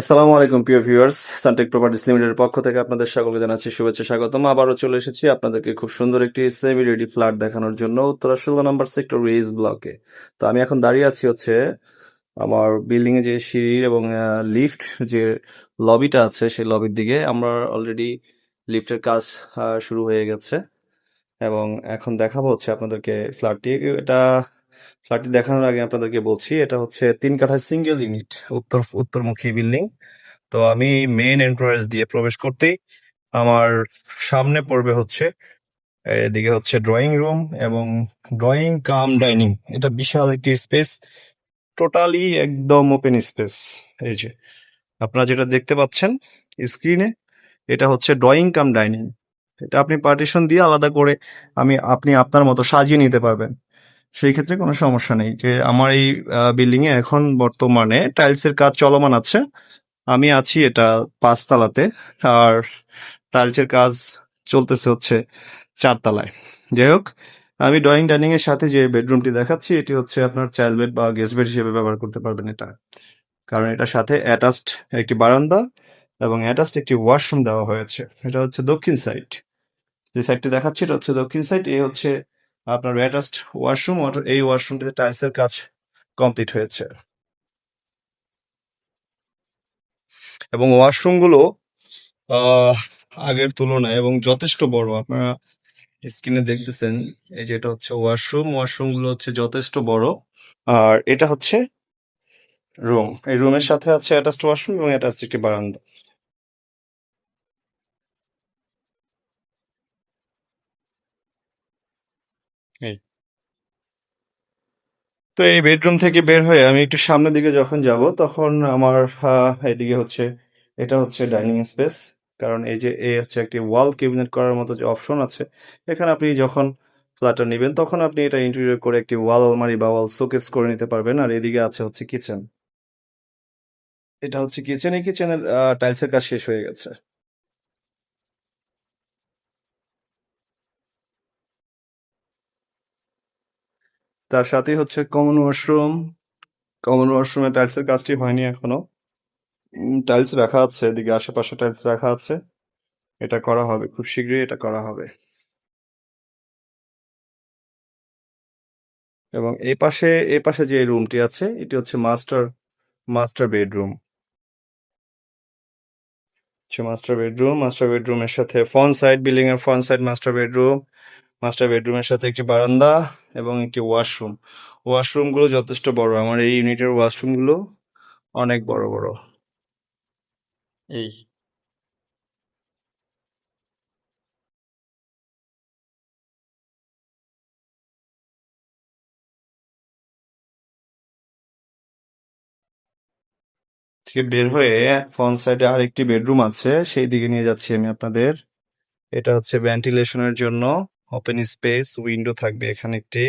আসসালামু আলাইকুম, প্রিয় ভিউয়ার্স। সানটেক প্রপার্টিস লিমিটেডের পক্ষ থেকে আপনাদের সকলকে জানাচ্ছি শুভেচ্ছা, স্বাগতম। আবারও চলে এসেছি আপনাদেরকে খুব সুন্দর একটি সেমি রেডি ফ্ল্যাট দেখানোর জন্য উত্তরা নম্বর সেক্টর রেজ ব্লকে তো আমি এখন দাঁড়িয়ে আছি হচ্ছে আমার বিল্ডিং এ যে সিঁড়ি এবং লিফট যে লবিটা আছে সেই লবির দিকে। আমরা অলরেডি লিফটের কাজ শুরু হয়ে গেছে। এবং এখন দেখাবো হচ্ছে আপনাদেরকে ফ্ল্যাটটি এটা ফ্ল্যাটটি দেখানোর আগে আপনাদেরকে বলছি, এটা হচ্ছে তিন কাঠা সিঙ্গেল ইউনিট উত্তর, উত্তরমুখী বিল্ডিং তো আমি মেইন এন্ট্রান্স দিয়ে প্রবেশ করতেই আমার সামনে পড়বে হচ্ছে, এদিকে হচ্ছে ড্রয়িং রুম এবং ড্রয়িং কাম ডাইনিং এটা বিশাল একটি স্পেস টোটালি একদম ওপেন স্পেস এই যে, আপনারা যেটা দেখতে পাচ্ছেন স্ক্রিনে এটা হচ্ছে ড্রয়িং কাম ডাইনিং এটা আপনি পার্টিশন দিয়ে আলাদা করে আমি, আপনি আপনার মতো সাজিয়ে নিতে পারবেন। সেই ক্ষেত্রে কোনো সমস্যা নেই যে আমার এই বিল্ডিং এ এখন বর্তমানে টাইলসের কাজ চলমান আছে। আমি আছি এটা পাঁচতলাতে আর টাইলসের কাজ চলতেছে হচ্ছে চারতলায়। যাই হোক, আমি ড্রয়িং ডাইনিং এর সাথে যে বেডরুমটি দেখাচ্ছি, এটি হচ্ছে আপনার চাইল্ড বেড বা গেস্ট বেড হিসেবে ব্যবহার করতে পারবেন এটা। কারণ এটার সাথে অ্যাটাচড একটি বারান্দা এবং অ্যাটাচড একটি ওয়াশরুম দেওয়া হয়েছে। এটা হচ্ছে দক্ষিণ সাইড যে সাইডটি দেখাচ্ছি, এটা হচ্ছে দক্ষিণ সাইড এ হচ্ছে আপনার অ্যাটাচড ওয়াশরুম এই ওয়াশরুমটিতে টাইলসের কাজ কমপ্লিট হয়েছে। এবং ওয়াশরুমগুলো আহ, আগের তুলনায় এবং যথেষ্ট বড়। আপনারা স্ক্রিনে দেখতেছেন এই যে এটা হচ্ছে ওয়াশরুম। ওয়াশরুমগুলো হচ্ছে যথেষ্ট বড়। আর এটা হচ্ছে রুম। এই রুমের সাথে আছে অ্যাটাচড ওয়াশরুম এবং অ্যাটাচড একটি বারান্দা। তো এই বেডরুম থেকে বের হয়ে আমি একটু সামনের দিকে যখন যাব, তখন আমার এদিকে হচ্ছে, এটা হচ্ছে ডাইনিং স্পেস কারণ এই যে এ হচ্ছে একটি ওয়াল ক্যাবিনেট করার মতো যে অপশন আছে, এখানে আপনি যখন ফ্ল্যাটটা নেবেন, তখন আপনি এটা ইন্টেরিয়র করে একটি ওয়াল আলমারি বা ওয়াল শোকেস করে নিতে পারবেন, আর এদিকে আছে হচ্ছে কিচেন এটা হচ্ছে কিচেন এই কিচেনের টাইলসের কাজ শেষ হয়ে গেছে। তার সাথেই হচ্ছে কমন ওয়াশরুম কমন ওয়াশরুমে টাইলসের কাজটি হয়নি এখনও। টাইলস রাখা আছে, এদিকে আশেপাশে টাইলস রাখা আছে। এটা করা হবে, খুব শীঘ্রই এটা করা হবে। এবং এই পাশে এই পাশে যে রুমটি আছে, এটি হচ্ছে master master bedroom master bedroom master বেডরুমের সাথে ফ্রন্ট সাইড বিল্ডিং এর front side master bedroom master বেডরুমের সাথে একটি বারান্দা এবং একটি ওয়াশরুম ওয়াশরুমগুলো যথেষ্ট বড়। আমার এই ইউনিটের ওয়াশরুমগুলো অনেক বড় বড়। এই। থেকে বের হয়ে ফ্রন্ট সাইডে আরেকটি বেডরুম আছে, সেই দিকে নিয়ে যাচ্ছি আমি আপনাদের। এটা হচ্ছে ভেন্টিলেশনের জন্য। ওপেন স্পেস উইন্ডো থাকবে এখানে একটি।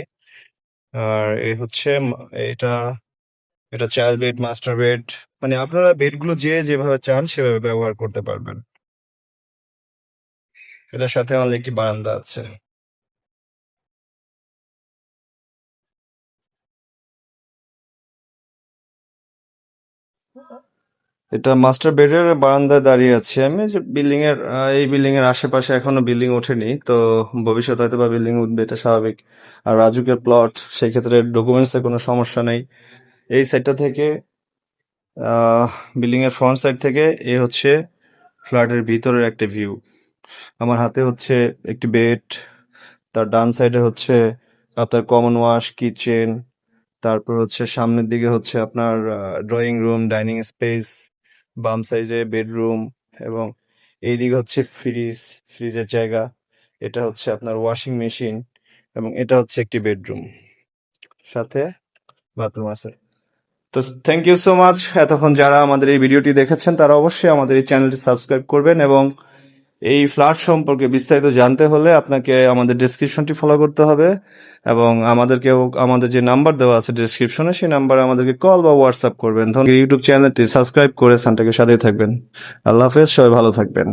আর এ হচ্ছে এটা এটা চাইল্ড বেড মাস্টার বেড মানে আপনারা বেডগুলো যে যেভাবে চান সেভাবে ব্যবহার করতে পারবেন। এটার সাথে আমাদের একটি বারান্দা আছে। এটা মাস্টার বেডের বারান্দায় দাঁড়িয়ে আছি আমি, যে বিল্ডিং এর এই বিল্ডিং এর আশেপাশে এখনও বিল্ডিং ওঠেনি, তো ভবিষ্যতে হয়তো বা বিল্ডিং উঠবে, এটা স্বাভাবিক। আর রাজুকের প্লট সেই ক্ষেত্রে ডকুমেন্টস এর কোনো সমস্যা নেই। এই সাইডটা থেকে বিল্ডিং এর ফ্রন্ট সাইড থেকে এ হচ্ছে ফ্ল্যাটের ভিতরের একটা ভিউ আমার হাতে হচ্ছে একটি বেড তার ডান সাইডে হচ্ছে আপনার কমন ওয়াশ কিচেন তারপর হচ্ছে সামনের দিকে হচ্ছে আপনার ড্রয়িং রুম ডাইনিং স্পেস বাম সাইজে বেডরুম এবং এই দিক হচ্ছে ফ্রিজ ফ্রিজের জায়গা। এটা হচ্ছে আপনার ওয়াশিং মেশিন এবং এটা হচ্ছে একটি বেডরুম সাথে বাথরুম আছে। তো থ্যাংক ইউ সো মাচ এতক্ষণ যারা আমাদের এই ভিডিওটি দেখেছেন, তারা অবশ্যই আমাদের এই চ্যানেলটি সাবস্ক্রাইব করবেন এবং এই ফ্ল্যাট সম্পর্কে বিস্তারিত জানতে হলে আপনাকে আমাদের ডিসক্রিপশনটি ফলো করতে হবে এবং আমাদেরকেও আমাদের যে নাম্বার দেওয়া আছে ডিসক্রিপশনে সেই নাম্বারে আমাদেরকে কল বা হোয়াটসঅ্যাপ করবেন। ধরুন ইউটিউব চ্যানেলটি সাবস্ক্রাইব করে সানটাকে সাথে থাকবেন। আল্লাহ হাফেজ, সবাই ভালো থাকবেন।